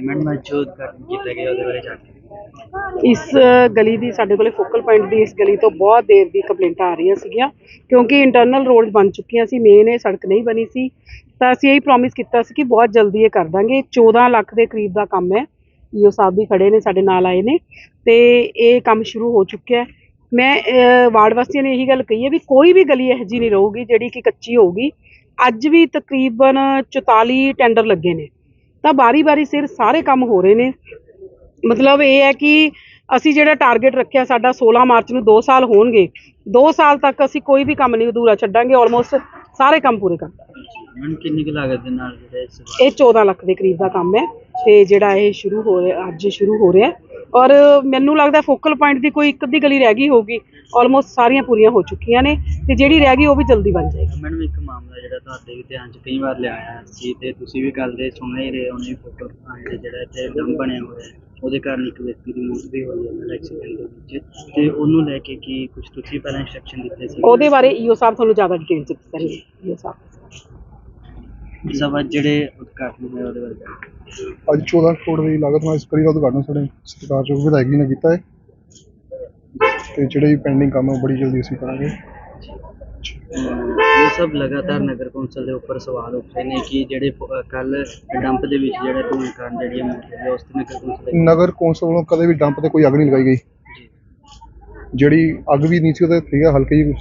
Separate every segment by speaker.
Speaker 1: Madam ਜੋ ਉਦਘਾਟਨ ਕੀਤਾ ਗਿਆ ਉਹਦੇ ਬਾਰੇ ਜਾਣਕਾਰੀ
Speaker 2: ਇਸ ਗਲੀ ਦੀ ਸਾਡੇ ਕੋਲੇ ਫੋਕਲ ਪੁਆਇੰਟ ਦੀ ਇਸ ਗਲੀ ਤੋਂ ਬਹੁਤ ਦੇਰ ਦੀ ਕੰਪਲੇਂਟਾਂ ਆ ਰਹੀਆਂ ਸੀਗੀਆਂ, ਕਿਉਂਕਿ ਇੰਟਰਨਲ ਰੋਡ ਬਣ ਚੁੱਕੀਆਂ ਸੀ ਮੇਨ ਇਹ ਸੜਕ ਨਹੀਂ ਬਣੀ ਸੀ। ਤਾਂ ਅਸੀਂ ਇਹੀ ਪ੍ਰੋਮਿਸ ਕੀਤਾ ਸੀ ਕਿ ਬਹੁਤ ਜਲਦੀ ਇਹ ਕਰ ਦਾਂਗੇ। 14 ਲੱਖ ਦੇ ਕਰੀਬ ਦਾ ਕੰਮ ਹੈ। ਈਓ ਸਾਹਿਬ ਵੀ ਖੜੇ ਨੇ, ਸਾਡੇ ਨਾਲ ਆਏ ਨੇ। ਤੇ ਇਹ ਕੰਮ ਸ਼ੁਰੂ ਹੋ ਚੁੱਕਿਆ ਹੈ। ਮੈਂ ਵਾਰਡ ਵਾਸੀਆਂ ਨੇ ਇਹੀ ਗੱਲ ਕਹੀ ਹੈ ਵੀ ਕੋਈ ਵੀ ਗਲੀ ਇਹੋ ਜਿਹੀ ਨਹੀਂ ਰਹੂਗੀ, ਜਿਹੜੀ ਕਿ ਕੱਚੀ ਹੋਊਗੀ। ਅੱਜ ਵੀ ਤਕਰੀਬਨ 44 ਟੈਂਡਰ ਲੱਗੇ ਨੇ। ਤਾਂ ਬਾਰੀ-ਬਾਰੀ ਸਿਰ ਸਾਰੇ ਕੰਮ ਹੋ ਰਹੇ ਨੇ। ਮਤਲਬ ਇਹ ਹੈ ਕਿ ਅਸੀਂ ਜਿਹੜਾ ਟਾਰਗੇਟ ਰੱਖਿਆ ਸਾਡਾ 16 ਮਾਰਚ ਨੂੰ 2 ਸਾਲ ਹੋਣਗੇ। 2 ਸਾਲ ਤੱਕ ਅਸੀਂ ਕੋਈ ਵੀ ਕੰਮ ਨਹੀਂ ਅਧੂਰਾ ਛੱਡਾਂਗੇ ਆਲਮੋਸਟ ਸਾਰੇ ਕੰਮ ਪੂਰੇ ਕਰ ਦਾਂਗੇ।
Speaker 1: ਮੈਡਮ ਕਿੰਨੀ ਕੁ ਲਾਗਤ ਦੇ ਨਾਲ ਜਿਹੜਾ ਇਸ
Speaker 2: ਇਹ 14 ਲੱਖ ਦੇ ਕਰੀਬ ਦਾ ਕੰਮ ਹੈ। ਤੇ ਜਿਹੜਾ ਇਹ ਸ਼ੁਰੂ ਹੋ ਰਿਹਾ ਅੱਜ ਸ਼ੁਰੂ ਹੋ ਰਿਹਾ ਹੈ। ਔਰ ਮੈਨੂੰ ਲੱਗਦਾ ਫੋਕਲ ਪੁਆਇੰਟ ਦੀ ਕੋਈ ਇੱਕ ਅੱਧੀ ਗਲੀ ਰਹਿ ਗਈ ਹੋਊਗੀ ਆਲਮੋਸਟ ਸਾਰੀਆਂ ਪੂਰੀਆਂ ਹੋ ਚੁੱਕੀਆਂ ਨੇ ਤੇ ਜਿਹੜੀ ਰਹਿ ਗਈ ਉਹ ਵੀ ਜਲਦੀ ਬਣ ਜਾਏਗੀ।
Speaker 1: ਮੈਡਮ ਇੱਕ ਮਾਮਲਾ ਜਿਹੜਾ ਤੁਹਾਡੇ ਧਿਆਨ 'ਚ ਕਈ ਵਾਰ ਲਿਆਇਆ ਸੀ ਤੇ ਤੁਸੀਂ ਵੀ ਗੱਲ ਦੇ ਸੁਣ ਹੀ ਰਹੇ ਹੋਣੇ ਫੋਟੋ ਆਂਦੇ ਜਿਹੜਾ ਇੱਥੇ ਡੰਮ ਬਣਿਆ ਹੋਇਆ ਹੈ। ਉਹਦੇ ਕਾਰਨ ਇੱਕ ਵਿਅਕਤੀ ਦੀ ਮੌਤ ਵੀ ਹੋਈ ਹੈ ਐਕਸੀਡੈਂਟ ਦੇ ਵਿੱਚ। ਤੇ ਉਹਨੂੰ ਲੈ ਕੇ ਕੀ ਕੁਝ ਤੁਸੀਂ ਪਹਿਲਾਂ ਇੰਸਟਰਕਸ਼ਨ ਦਿੱਤੇ ਸੀ?
Speaker 2: ਉਹਦੇ ਬਾਰੇ ਈਓ ਸਾਹਿਬ ਤੁਹਾਨੂੰ ਜ਼ਿਆਦਾ ਡਿਟੇਲ ਚ ਦੱਸਣਗੇ ਈਓ ਸਾਹਿਬ।
Speaker 1: ਸਭ ਜਿਹੜੇ ਉਦਘਾਟਨ ਹੋਇਆ ਉਹਦੇ ਬਾਰੇ
Speaker 3: ਅੱਜ 14 ਕਰੋੜ ਦੀ ਲਾਗਤ ਨਾਲ ਇਸ ਕਰੀ ਦਾ ਉਦਘਾਟਨ ਸਾਡੇ ਸਰਕਾਰ ਚੋਂ ਵਿਧਾਇਕ ਜੀ ਨੇ ਕੀਤਾ ਹੈ। ਤੇ ਜਿਹੜੇ ਵੀ ਪੈਂਡਿੰਗ ਕੰਮ ਹੈ ਉਹ ਬੜੀ ਜਲਦੀ ਅਸੀਂ ਕਰਾਂਗੇ।
Speaker 1: ਇਹ ਸਭ ਲਗਾਤਾਰ ਨਗਰ ਕੌਂਸਲ ਦੇ ਉੱਪਰ ਸਵਾਲ ਉੱਠ ਰਹੇ ਨੇ ਕਿ ਜਿਹੜੇ ਕੱਲ ਡੰਪ ਦੇ ਵਿੱਚ ਜਿਹੜਾ ਧੂਏ ਕਾਰਨ ਜਿਹੜੀਆਂ ਮੌਤਾਂ ਉਸ ਤੇ ਨਗਰ ਕੌਂਸਲ ਦੇ
Speaker 3: ਨਗਰ ਕੌਂਸਲ ਵੱਲੋਂ ਕਦੇ ਵੀ ਡੰਪ ਤੇ ਕੋਈ ਅੱਗ ਨਹੀਂ ਲਗਾਈ ਗਈ। ਜਿਹੜੀ ਅੱਗ ਵੀ ਨਹੀਂ ਸੀ ਉਹਦੇ ਠੀਕ ਹੈ ਹਲਕੀ ਜਿਹੀ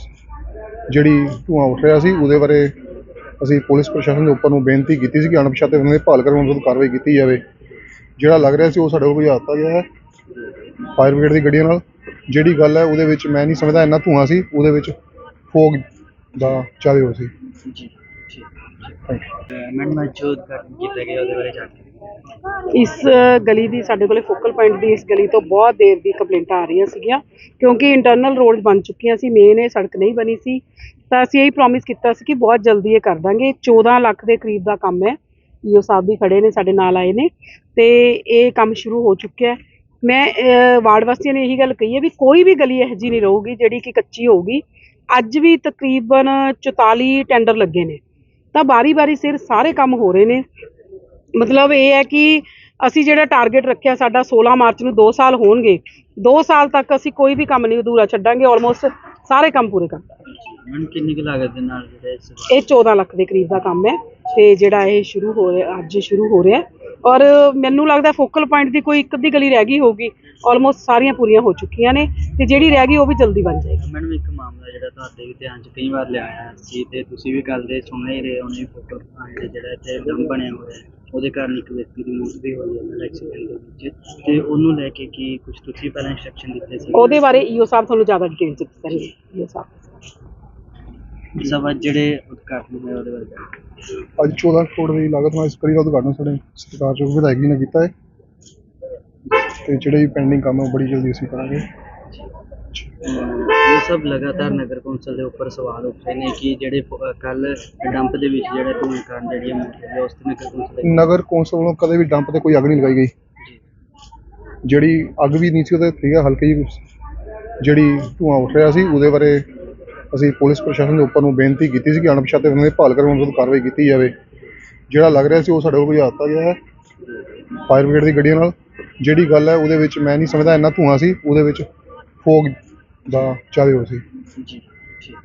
Speaker 3: ਜਿਹੜੀ ਧੂਆਂ ਉੱਠ ਰਿਹਾ ਸੀ ਉਹਦੇ ਬਾਰੇ ਅਸੀਂ ਪੁਲਿਸ ਪ੍ਰਸ਼ਾਸਨ ਦੇ ਉੱਪਰ ਨੂੰ ਬੇਨਤੀ ਕੀਤੀ ਸੀ ਕਿ ਅਣਪਛਾਤੇ ਬੰਦੇ ਦੀ ਭਾਲ ਕਰਨ ਉਹਨਾਂ ਕਾਰਵਾਈ ਕੀਤੀ ਜਾਵੇ। ਜਿਹੜਾ ਲੱਗ ਰਿਹਾ ਸੀ ਉਹ ਸਾਡੇ ਕੋਲ ਭਜਾ ਦਿੱਤਾ ਗਿਆ ਹੈ। ਫਾਇਰ ਬ੍ਰਿਗੇਡ ਦੀ ਗੱਡੀਆਂ ਨਾਲ। ਜਿਹੜੀ ਗੱਲ ਹੈ ਉਹਦੇ ਵਿੱਚ ਮੈਂ ਨਹੀਂ ਸਮਝਦਾ, ਇੰਨਾ ਧੂਆਂ ਸੀ, ਉਹਦੇ ਵਿੱਚ ਫੋਗ ਦਾ ਚਾਲੇ ਹੋ ਸੀ
Speaker 1: ਜੀ, ਠੀਕ। ਮੈਡਮ ਅੱਜ ਜੋ ਕੀਤਾ ਗਿਆ ਉਹਦੇ ਬਾਰੇ ਜਾਣਕਾਰੀ
Speaker 2: ਇਸ ਗਲੀ ਦੀ ਸਾਡੇ ਕੋਲੇ ਫੋਕਲ ਪੁਆਇੰਟ ਦੀ ਇਸ ਗਲੀ ਤੋਂ ਬਹੁਤ ਦੇਰ ਦੀ ਕੰਪਲੇਂਟਾਂ ਆ ਰਹੀਆਂ ਸੀਗੀਆਂ, ਕਿਉਂਕਿ ਇੰਟਰਨਲ ਰੋਡ ਬਣ ਚੁੱਕੀਆਂ ਸੀ ਮੇਨ ਇਹ ਸੜਕ ਨਹੀਂ ਬਣੀ ਸੀ। ਤਾਂ ਅਸੀਂ ਇਹੀ ਪ੍ਰੋਮਿਸ ਕੀਤਾ ਸੀ ਕਿ ਬਹੁਤ ਜਲਦੀ ਇਹ ਕਰ ਦਾਂਗੇ। 14 ਲੱਖ ਦੇ ਕਰੀਬ ਦਾ ਕੰਮ ਹੈ। ਈਓ ਸਾਹਿਬ ਵੀ ਖੜੇ ਨੇ, ਸਾਡੇ ਨਾਲ ਆਏ ਨੇ। ਤੇ ਇਹ ਕੰਮ ਸ਼ੁਰੂ ਹੋ ਚੁੱਕਿਆ ਹੈ। ਮੈਂ ਵਾਰਡ ਵਾਸੀਆਂ ਨੇ ਇਹੀ ਗੱਲ ਕਹੀ ਹੈ ਵੀ ਕੋਈ ਵੀ ਗਲੀ ਇਹੋ ਜਿਹੀ ਨਹੀਂ ਰਹੂਗੀ, ਜਿਹੜੀ ਕਿ ਕੱਚੀ ਹੋਊਗੀ। ਅੱਜ ਵੀ ਤਕਰੀਬਨ 44 ਟੈਂਡਰ ਲੱਗੇ ਨੇ। ਤਾਂ ਬਾਰੀ-ਬਾਰੀ ਸਿਰ ਸਾਰੇ ਕੰਮ ਹੋ ਰਹੇ ਨੇ। ਮਤਲਬ ਇਹ ਹੈ ਕਿ ਅਸੀਂ ਜਿਹੜਾ ਟਾਰਗੇਟ ਰੱਖਿਆ ਸਾਡਾ 16 ਮਾਰਚ ਨੂੰ 2 ਸਾਲ ਹੋਣਗੇ 2 ਸਾਲ ਤੱਕ ਅਸੀਂ ਕੋਈ ਵੀ ਕੰਮ ਨਹੀਂ ਅਧੂਰਾ ਛੱਡਾਂਗੇ ਆਲਮੋਸਟ ਸਾਰੇ ਕੰਮ ਪੂਰੇ ਕਰ ਦਾਂਗੇ
Speaker 1: ਮੈਡਮ ਕਿੰਨੀ ਕੁ ਲਾਗਤ ਦੇ ਨਾਲ ਜਿਹੜਾ ਇਸ
Speaker 2: ਇਹ 14 ਲੱਖ ਦੇ ਕਰੀਬ ਦਾ ਕੰਮ ਹੈ ਤੇ ਜਿਹੜਾ ਇਹ ਸ਼ੁਰੂ ਹੋ ਰਿਹਾ ਅੱਜ ਸ਼ੁਰੂ ਹੋ ਰਿਹਾ। ਔਰ ਮੈਨੂੰ ਲੱਗਦਾ ਫੋਕਲ ਪੁਆਇੰਟ ਦੀ ਕੋਈ ਇੱਕ ਅੱਧੀ ਗਲੀ ਰਹਿ ਗਈ ਹੋਊਗੀ ਆਲਮੋਸਟ ਸਾਰੀਆਂ ਪੂਰੀਆਂ ਹੋ ਚੁੱਕੀਆਂ ਨੇ ਤੇ ਜਿਹੜੀ ਰਹਿ ਗਈ ਉਹ ਵੀ ਜਲਦੀ ਬਣ ਜਾਏਗੀ।
Speaker 1: ਮੈਡਮ ਇੱਕ ਮਾਮਲਾ ਜਿਹੜਾ ਤੁਹਾਡੇ ਵੀ ਧਿਆਨ 'ਚ ਕਈ ਵਾਰ ਲਿਆਇਆ ਸੀ ਤੇ ਤੁਸੀਂ ਵੀ ਗੱਲ ਦੇ ਸੁਣ ਹੀ ਰਹੇ ਹੋਣੇ ਫੋਟੋ ਆਂਦੇ ਜਿਹੜਾ ਇੱਥੇ ਡੰਮ ਬਣਿਆ ਹੋਇਆ ਹੈ ਉਹਦੇ ਕਾਰਨ ਇੱਕ ਵਿਅਕਤੀ ਦੀ ਮੌਤ ਵੀ ਹੋਈ ਹੈ ਐਕਸੀਡੈਂਟ ਦੇ ਵਿੱਚ ਤੇ ਉਹਨੂੰ ਲੈ ਕੇ ਕੀ ਕੁਝ ਤੁਸੀਂ ਪਹਿਲਾਂ ਇੰਸਟਰਕਸ਼ਨ ਦਿੱਤੇ ਸੀ?
Speaker 2: ਉਹਦੇ ਬਾਰੇ ਈਓ ਸਾਹਿਬ ਤੁਹਾਨੂੰ ਜ਼ਿਆਦਾ ਡਿਟੇਲ ਚ ਦੱਸਣਗੇ ਈਓ ਸਾਹਿਬ।
Speaker 1: ਸਭ ਅੱਜ ਜਿਹੜੇ ਉਦਘਾਟਨ ਹੋਇਆ ਉਹਦੇ ਬਾਰੇ ਜਾਣਕਾਰੀ
Speaker 3: ਅੱਜ 14 ਕਰੋੜ ਦੀ ਲਾਗਤ ਨਾਲ ਇਸ ਕਰੀ ਦਾ ਉਦਘਾਟਨ ਸਾਡੇ ਸਰਕਾਰ ਚੋਂ ਵਿਧਾਇਕ ਨੇ ਕੀਤਾ ਹੈ। ਤੇ ਜਿਹੜੇ ਵੀ ਪੈਂਡਿੰਗ ਕੰਮ ਹੈ ਉਹ ਬੜੀ ਜਲਦੀ ਅਸੀਂ ਕਰਾਂਗੇ।
Speaker 1: ਇਹ ਸਭ ਲਗਾਤਾਰ ਨਗਰ ਕੌਂਸਲ ਦੇ ਉੱਪਰ ਸਵਾਲ ਉੱਠ ਰਹੇ ਨੇ ਕਿ ਜਿਹੜੇ ਕੱਲ ਡੰਪ ਦੇ ਵਿੱਚ ਜਿਹੜਾ ਧੂਏ ਕਾਰਨ ਜਿਹੜੀਆਂ ਹੋਈਆਂ ਉਸ ਤੇ ਨਗਰ ਕੌਂਸਲ ਦੇ
Speaker 3: ਨਗਰ ਕੌਂਸਲ ਵੱਲੋਂ ਕਦੇ ਵੀ ਡੰਪ ਤੇ ਕੋਈ ਅੱਗ ਨਹੀਂ ਲਗਾਈ ਗਈ। ਜਿਹੜੀ ਅੱਗ ਵੀ ਨਹੀਂ ਸੀ ਉਹਦੇ ਠੀਕ ਹੈ ਹਲਕੀ ਜਿਹੀ ਜਿਹੜੀ ਧੂਆਂ ਉੱਠ ਰਿਹਾ ਸੀ ਉਹਦੇ ਬਾਰੇ ਅਸੀਂ ਪੁਲਿਸ ਪ੍ਰਸ਼ਾਸਨ ਦੇ ਉੱਪਰ ਨੂੰ ਬੇਨਤੀ ਕੀਤੀ ਸੀ ਕਿ ਅਣਪਛਾਤੇ ਬੰਦੇ ਦੀ ਭਾਲ ਕਰਨ ਉਹਨਾਂ ਕਾਰਵਾਈ ਕੀਤੀ ਜਾਵੇ। ਜਿਹੜਾ ਲੱਗ ਰਿਹਾ ਸੀ ਉਹ ਸਾਡੇ ਕੋਲ ਭਜਾ ਦਿੱਤਾ ਗਿਆ ਹੈ। ਫਾਇਰ ਬ੍ਰਿਗੇਡ ਦੀ ਗੱਡੀਆਂ ਨਾਲ। ਜਿਹੜੀ ਗੱਲ ਹੈ ਉਹਦੇ ਵਿੱਚ ਮੈਂ ਨਹੀਂ ਸਮਝਦਾ ਇੰਨਾ ਧੂਆਂ ਸੀ ਉਹਦੇ ਵਿੱਚ ਫੋਗ ਦਾ ਚਾਲੇ ਹੋ ਸੀ
Speaker 1: ਜੀ ਠੀਕ